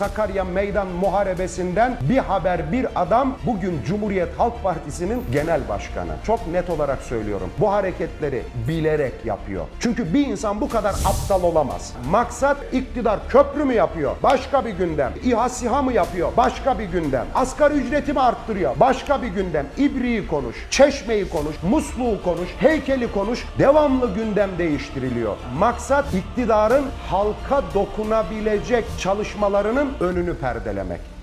Sakarya Meydan Muharebesi'nden bir haber bir adam bugün Cumhuriyet Halk Partisi'nin genel başkanı. Çok net olarak söylüyorum. Bu hareketleri bilerek yapıyor. Çünkü bir insan bu kadar aptal olamaz. Maksat iktidar köprü mü yapıyor? Başka bir gündem. İHA SİHA mı yapıyor? Başka bir gündem. Asgari ücreti mi arttırıyor? Başka bir gündem. İbriği konuş, çeşmeyi konuş, musluğu konuş, heykeli konuş. Devamlı gündem değiştiriliyor. Maksat iktidarın halka dokunabilecek çalışmalarının önünü perdelemek.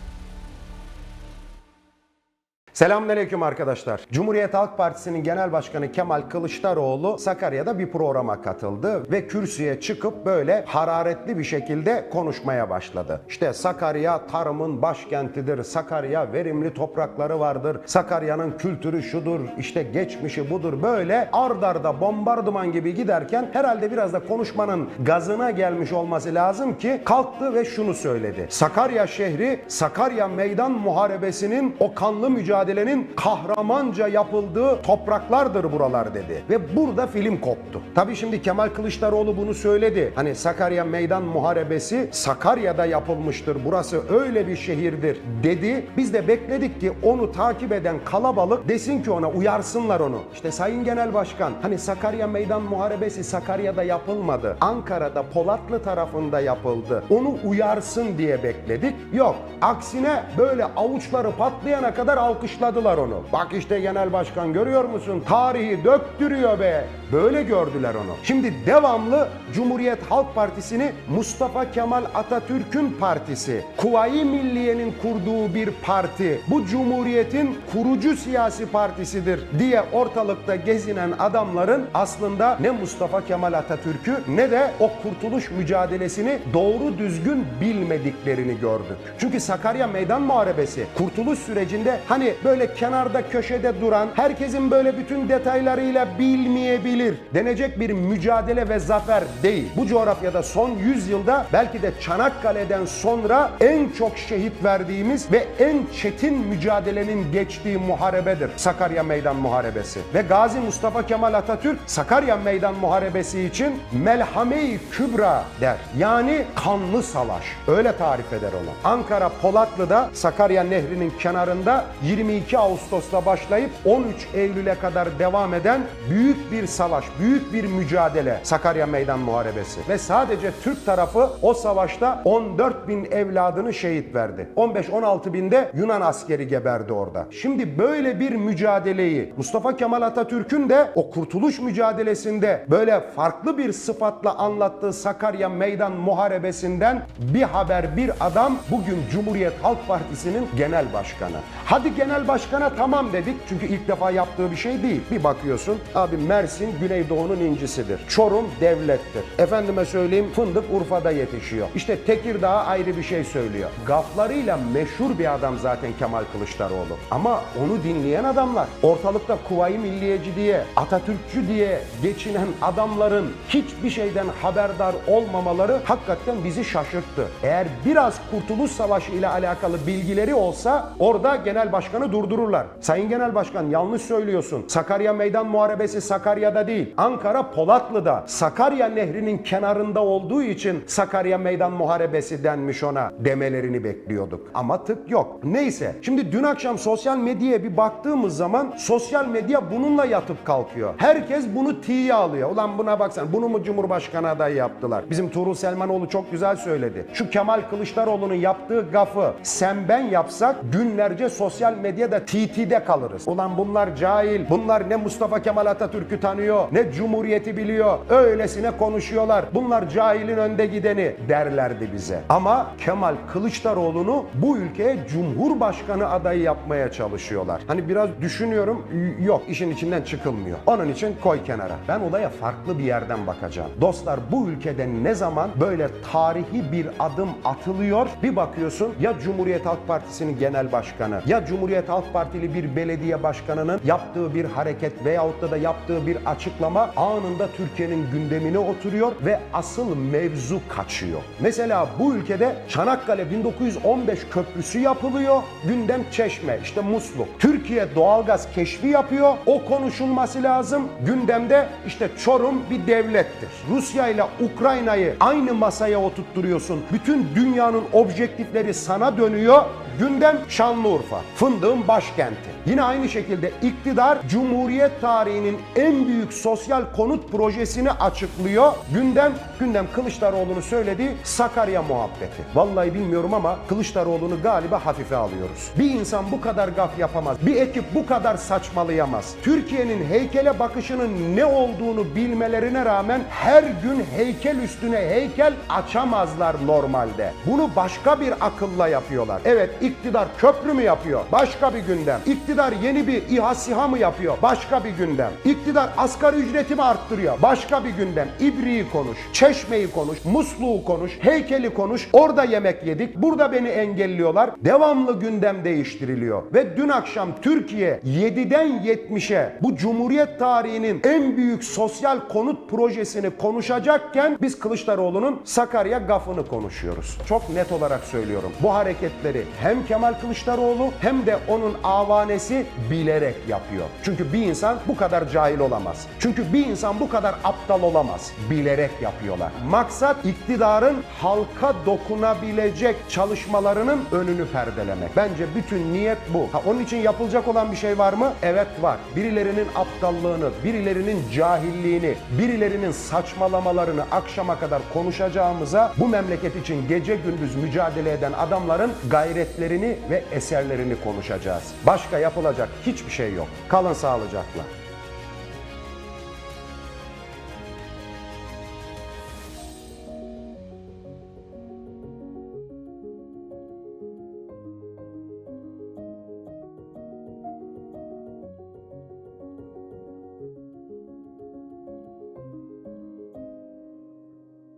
Selamünaleyküm arkadaşlar. Cumhuriyet Halk Partisi'nin Genel Başkanı Kemal Kılıçdaroğlu Sakarya'da bir programa katıldı ve kürsüye çıkıp böyle hararetli bir şekilde konuşmaya başladı. İşte Sakarya tarımın başkentidir. Sakarya verimli toprakları vardır. Sakarya'nın kültürü şudur. işte geçmişi budur. Böyle ard arda bombardıman gibi giderken herhalde biraz da konuşmanın gazına gelmiş olması lazım ki kalktı ve şunu söyledi. Sakarya şehri Sakarya Meydan Muharebesi'nin o kanlı mücadelenin kahramanca yapıldığı topraklardır buralar dedi. Ve burada film koptu. Tabii şimdi Kemal Kılıçdaroğlu bunu söyledi. Hani Sakarya Meydan Muharebesi Sakarya'da yapılmıştır. Burası öyle bir şehirdir dedi. Biz de bekledik ki onu takip eden kalabalık desin ki ona uyarsınlar onu. İşte Sayın Genel Başkan hani Sakarya Meydan Muharebesi Sakarya'da yapılmadı. Ankara'da Polatlı tarafında yapıldı. Onu uyarsın diye bekledik. Yok. Aksine böyle avuçları patlayana kadar alkışladılar onu. Bak işte Genel Başkan görüyor musun? Tarihi döktürüyor be. Böyle gördüler onu. Şimdi devamlı Cumhuriyet Halk Partisi'ni Mustafa Kemal Atatürk'ün partisi, Kuvayi Milliye'nin kurduğu bir parti, bu cumhuriyetin kurucu siyasi partisidir diye ortalıkta gezinen adamların aslında ne Mustafa Kemal Atatürk'ü ne de o kurtuluş mücadelesini doğru düzgün bilmediklerini gördük. Çünkü Sakarya Meydan Muharebesi kurtuluş sürecinde hani böyle kenarda köşede duran, herkesin böyle bütün detaylarıyla bilmeyebilir denecek bir mücadele ve zafer değil. Bu coğrafyada son 100 yılda belki de Çanakkale'den sonra en çok şehit verdiğimiz ve en çetin mücadelenin geçtiği muharebedir. Sakarya Meydan Muharebesi. Ve Gazi Mustafa Kemal Atatürk Sakarya Meydan Muharebesi için Melhame-i Kübra der. Yani kanlı savaş. Öyle tarif eder onu. Ankara Polatlı'da Sakarya Nehri'nin kenarında 22 Ağustos'ta başlayıp 13 Eylül'e kadar devam eden büyük bir savaş, büyük bir mücadele Sakarya Meydan Muharebesi. Ve sadece Türk tarafı o savaşta 14 bin evladını şehit verdi. 15-16 binde Yunan askeri geberdi orada. Şimdi böyle bir mücadeleyi Mustafa Kemal Atatürk'ün de o kurtuluş mücadelesinde böyle farklı bir sıfatla anlattığı Sakarya Meydan Muharebesi'nden bir haber bir adam bugün Cumhuriyet Halk Partisi'nin genel başkanı. Hadi genel başkana tamam dedik çünkü ilk defa yaptığı bir şey değil. Bir bakıyorsun abi Mersin Güneydoğu'nun incisidir. Çorum devlettir. Efendime söyleyeyim fındık Urfa'da yetişiyor. İşte Tekirdağ ayrı bir şey söylüyor. Gaflarıyla meşhur bir adam zaten Kemal Kılıçdaroğlu. Ama onu dinleyen adamlar ortalıkta Kuvayi Milliyeci diye, Atatürkçü diye geçinen adamların hiçbir şeyden haberdar olmamaları hakikaten bizi şaşırttı. Eğer biraz Kurtuluş Savaşı ile alakalı bilgileri olsa orada genel başkanı durdururlar. Sayın Genel Başkan yanlış söylüyorsun. Sakarya Meydan Muharebesi Sakarya'da değil. Ankara Polatlı'da. Sakarya Nehri'nin kenarında olduğu için Sakarya Meydan Muharebesi denmiş ona demelerini bekliyorduk. Ama tık yok. Neyse. Şimdi dün akşam sosyal medyaya bir baktığımız zaman sosyal medya bununla yatıp kalkıyor. Herkes bunu tiye alıyor. Ulan buna baksana bunu mu Cumhurbaşkanı adayı yaptılar? Bizim Tuğrul Selmanoğlu çok güzel söyledi. Şu Kemal Kılıçdaroğlu'nun yaptığı gafı sen ben yapsak günlerce sosyal medyada TT'de kalırız. Ulan bunlar cahil. Bunlar ne Mustafa Kemal Atatürk'ü tanıyor ne Cumhuriyeti biliyor. Öylesine konuşuyorlar. Bunlar cahilin önde gideni derlerdi bize. Ama Kemal Kılıçdaroğlu'nu bu ülkeye Cumhurbaşkanı adayı yapmaya çalışıyorlar. Hani biraz düşünüyorum yok işin içinden çıkılmıyor. Onun için koy kenara. Ben olaya farklı bir yerden bakacağım. Dostlar bu ülkede ne zaman böyle tarihi bir adım atılıyor bir bakıyorsun ya Cumhuriyet Halk Partisi'nin genel başkanı ya Cumhuriyet Halk Partili bir belediye başkanının yaptığı bir hareket veyahut da, da yaptığı bir açıklama anında Türkiye'nin gündemine oturuyor ve asıl mevzu kaçıyor. Mesela bu ülkede Çanakkale'de Çanakkale 1915 köprüsü yapılıyor. Gündem Çeşme, işte Musluk. Türkiye doğalgaz keşfi yapıyor. O konuşulması lazım. Gündemde işte Çorum bir devlettir. Rusya ile Ukrayna'yı aynı masaya oturtturuyorsun. Bütün dünyanın objektifleri sana dönüyor. Gündem Şanlıurfa, fındığın başkenti. Yine aynı şekilde iktidar Cumhuriyet tarihinin en büyük sosyal konut projesini açıklıyor. Gündem, gündem Kılıçdaroğlu'nu söylediği Sakarya muhabbeti. Vallahi bilmiyorum ama Kılıçdaroğlu'nu galiba hafife alıyoruz. Bir insan bu kadar gaf yapamaz. Bir ekip bu kadar saçmalayamaz. Türkiye'nin heykele bakışının ne olduğunu bilmelerine rağmen her gün heykel üstüne heykel açamazlar normalde. Bunu başka bir akılla yapıyorlar. Evet iktidar köprü mü yapıyor? Başka bir gündem. İktidar yeni bir İHA SİHA mı yapıyor? Başka bir gündem. İktidar asgari ücreti mi arttırıyor? Başka bir gündem. İbriği konuş, çeşmeyi konuş, musluğu konuş, heykeli konuş. Orada yemek yedik, burada beni engelliyorlar. Devamlı gündem değiştiriliyor. Ve dün akşam Türkiye 7'den 70'e bu Cumhuriyet tarihinin en büyük sosyal konut projesini konuşacakken biz Kılıçdaroğlu'nun Sakarya gafını konuşuyoruz. Çok net olarak söylüyorum. Bu hareketleri hem Kemal Kılıçdaroğlu hem de onun avanesi bilerek yapıyor. Çünkü bir insan bu kadar cahil olamaz. Çünkü bir insan bu kadar aptal olamaz. Bilerek yapıyorlar. Maksat iktidarın halka dokunabilecek çalışmalarının önünü perdelemek. Bence bütün niyet bu. Ha, onun için yapılacak olan bir şey var mı? Evet var. Birilerinin aptallığını, birilerinin cahilliğini, birilerinin saçmalamalarını akşama kadar konuşacağımıza bu memleket için gece gündüz mücadele eden adamların gayretlerini ve eserlerini konuşacağız. Başka yapılacak hiçbir şey yok. Kalın sağlıcakla.